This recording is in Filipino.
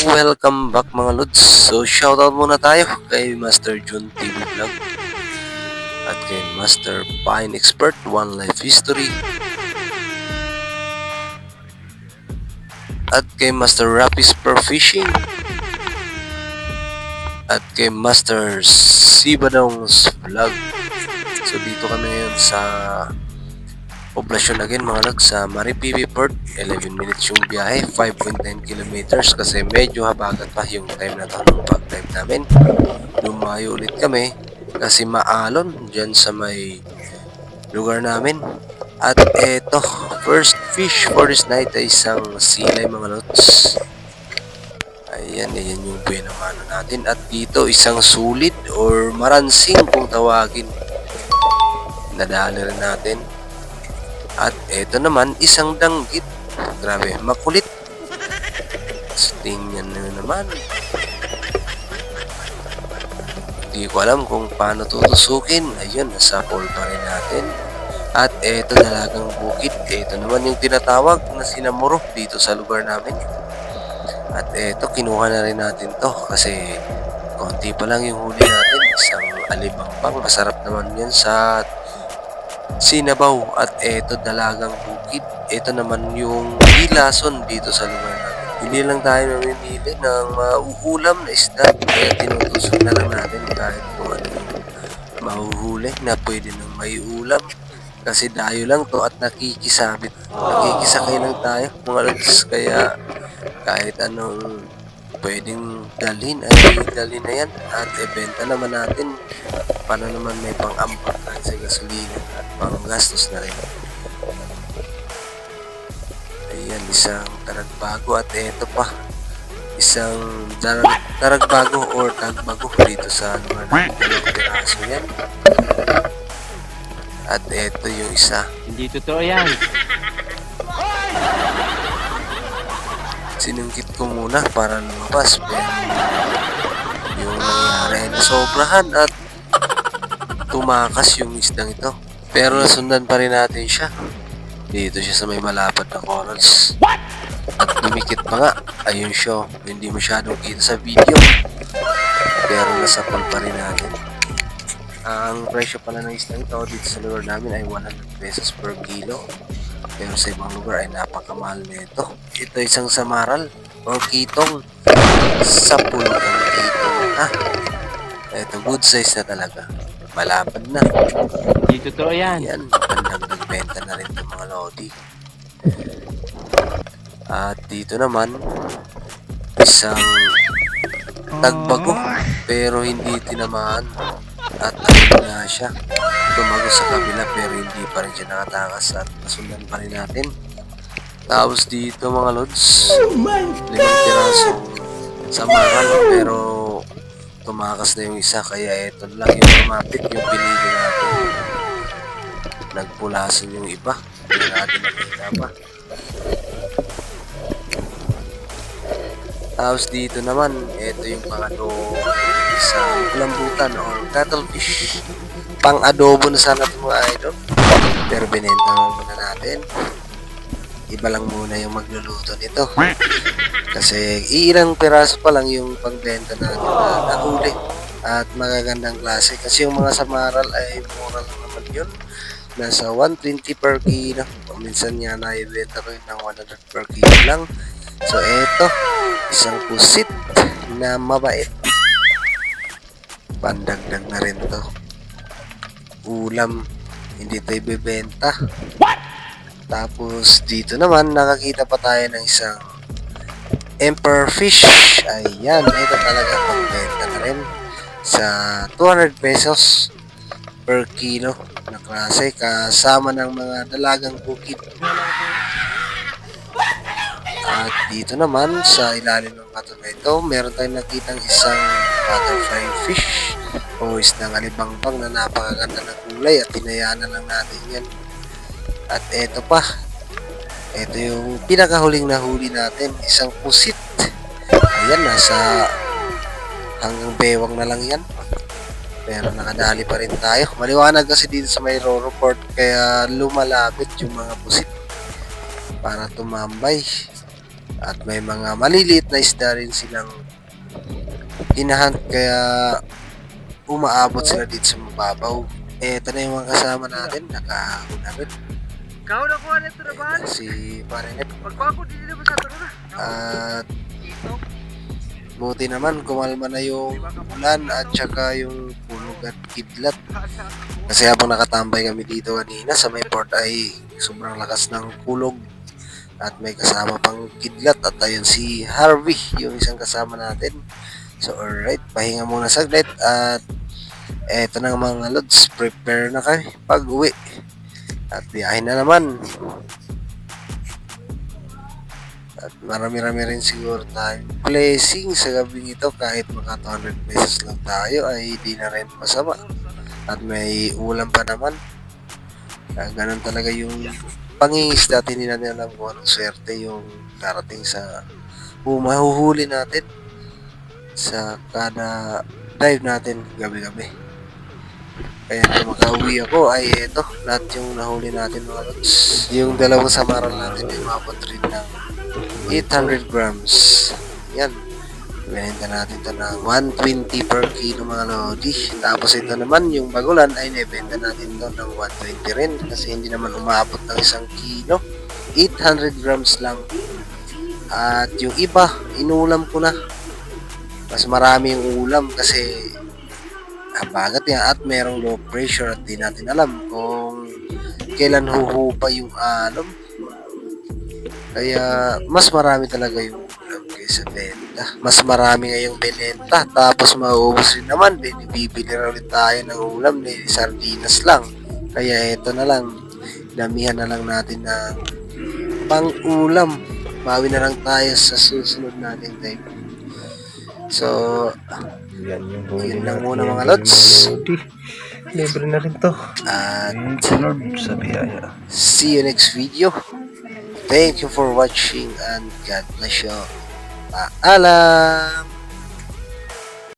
Welcome back mga Lods. So shoutout muna tayo kay Master Jun TV Vlog at kay Master Pine Expert One Life History at kay Master Rapis Per Fishing at kay Master Sibadong's Vlog. So dito kami ngayon sa poblasyon again mga lag sa Maripipi Port. 11 minutes yung biyahe 5.9 kilometers kasi medyo habagat pa yung time na to nung pag time namin. Lumayo ulit kami kasi maalon dyan sa may lugar namin. At eto first fish for this night ay isang silay mga lots ayan ayan yung bueno ano natin. At dito isang sulit or maransing kung tawagin. Nadali rin natin at eto naman, isang danggit. Grabe, makulit. So, tingnan nyo naman. Hindi ko alam kung paano tutusukin. Ayun, nasa pole pa rin natin. At eto dalagang bukid. Eto naman yung tinatawag na sinamuro dito sa lugar namin. At eto, kinuha na rin natin to kasi konti pa lang yung huli natin. Isang alimangbang. Masarap naman yan sa sinabaw at eto dalagang bukid. Ito naman yung ilason dito sa lugar natin. Hindi lang tayo mamimili ng mauulam na isda. Kaya tinutusok na lang natin kahit kung ano mahuhuli na pwede nang may ulam. Kasi dayo lang to at nakikisabit. Nakikisakay lang tayo mga lods. Kaya kahit anong pwedeng dalhin ay dalhin na yan. At ibenta naman natin paano naman may pang-ampak kahit sa gasolina at pang-gastos na rin. Ayan, isang taragbago at eto pa. Isang tarag, taragbago or tagbago dito sa lugar natin. Piraso yan. At eto yung isa. Hindi totoo yan. Sinungkit ko muna para lumabas. Pero yung nangyari ay nasobrahan at tumakas yung isdang ito. Pero nasundan pa rin natin siya. Dito siya sa may malapad na corals. At dumikit pa nga. Ayun siya. Hindi masyadong kita sa video. Pero nasapal pa rin natin. Ang presyo pala ng isdang ito dito sa lugar namin ay 100 pesos per kilo. Pero sa ibang lugar ay napakamahal nito. Ito isang samaral or kitong sa pulot ng kitong. Ha? Ito good size na talaga. Malapad na. Hindi totoo yan. Yan, bandang nagbenta na rin ng mga lodi. At dito naman, isang tagbago pero hindi tinamaan na siya. Tumago sa kabila pero hindi pa rin siya nakatakas at nasundan pa rin natin. Tapos dito mga lods, limang pirasong samaran pero tumakas na yung isa kaya ito lang yung lumapit yung pinili natin. Nagpulasan yung iba. Hindi natin nakita pa. Tapos dito naman ito yung pang adobo sa lambutan or cuttlefish pang adobo na sana ito mga idol pero binenta muna natin iba lang muna yung magluluto nito kasi iilang piraso pa lang yung pagbenta natin na nahuli at magagandang klase. Kasi yung mga samaral ay mura lang naman yun. Nasa 120 per kilo. O minsan nga naibenta ko yun ng 100 per kilo lang. So eto, isang pusit na mabait. Pandagdag na rin to. Ulam, hindi tayo bebenta. Tapos dito naman nakakita pa tayo ng isang Emperor Fish. Ayan, ito talaga pagbenta na rin sa 200 pesos per kilo na klase kasama ng mga dalagang bukid. At dito naman sa ilalim ng bato na ito, meron tayong nakitang isang butterfly fish o isdang alibangbang na napakaganda ng kulay at hinayaan na lang natin yan. At eto pa, ito yung pinakahuling nahuli natin, isang pusit. Ayan, nasa hanggang bewang na lang yan. Pero nakadali pa rin tayo. Maliwanag kasi dito sa may Roro Port kaya lumalapit yung mga pusit para tumambay. At may mga maliliit na isda rin silang hinahunt kaya umaabot sila dito sa mababaw. Eh, ito na yung mga kasama natin. Nakahon na rin. Kau na kuha nito na ba? Si Parinep. Pagbago din nila sa turo na. At buti naman kumalma na yung ulan at saka yung punog at kidlat. Kasi habang nakatambay kami dito kanina sa may port ay sobrang lakas ng kulog at may kasama pang kidlat at ayun si Harvey yung isang kasama natin. So alright, pahinga muna saglit at eto na mga lods, prepare na kami pag uwi. At biyahe na naman. At marami-rami rin siguro tayong blessing sa gabing ito kahit maka 200 pesos lang tayo ay di na rin masama. At may ulam pa naman. Ganun talaga yung pangingisda at hindi natin alam kung anong swerte yung darating sa o mahuhuli natin sa kada dive natin gabi-gabi. Kaya nung makauwi ako ay eto, lahat yung nahuli natin mga lods. Yung dalawang samaran natin ay mabot rin ng 800 grams. Yan. Binenta natin ito ng 120 per kilo mga lodi. Tapos ito naman, yung bagulan ay nabenta natin ito ng 120 rin. Kasi hindi naman umabot ng isang kilo. 800 grams lang. At yung iba, inulam ko na. Mas marami yung ulam kasi habagat yan at merong low pressure at di natin alam kung kailan huhupa yung alom. Kaya mas marami talaga yung ulam kaysa benta. Mas marami ngayong binenta. Tapos mauubos rin naman. Bibili na ulit tayo ng ulam ni sardinas lang. Kaya ito na lang. Damihan na lang natin ng pang-ulam. Bawi na lang tayo sa susunod natin time. So, Yan yung Yun lang muna, mga lods. Libre na rin to. at sa biyaya. see you next video. Thank you for watching and God bless you. Paalam!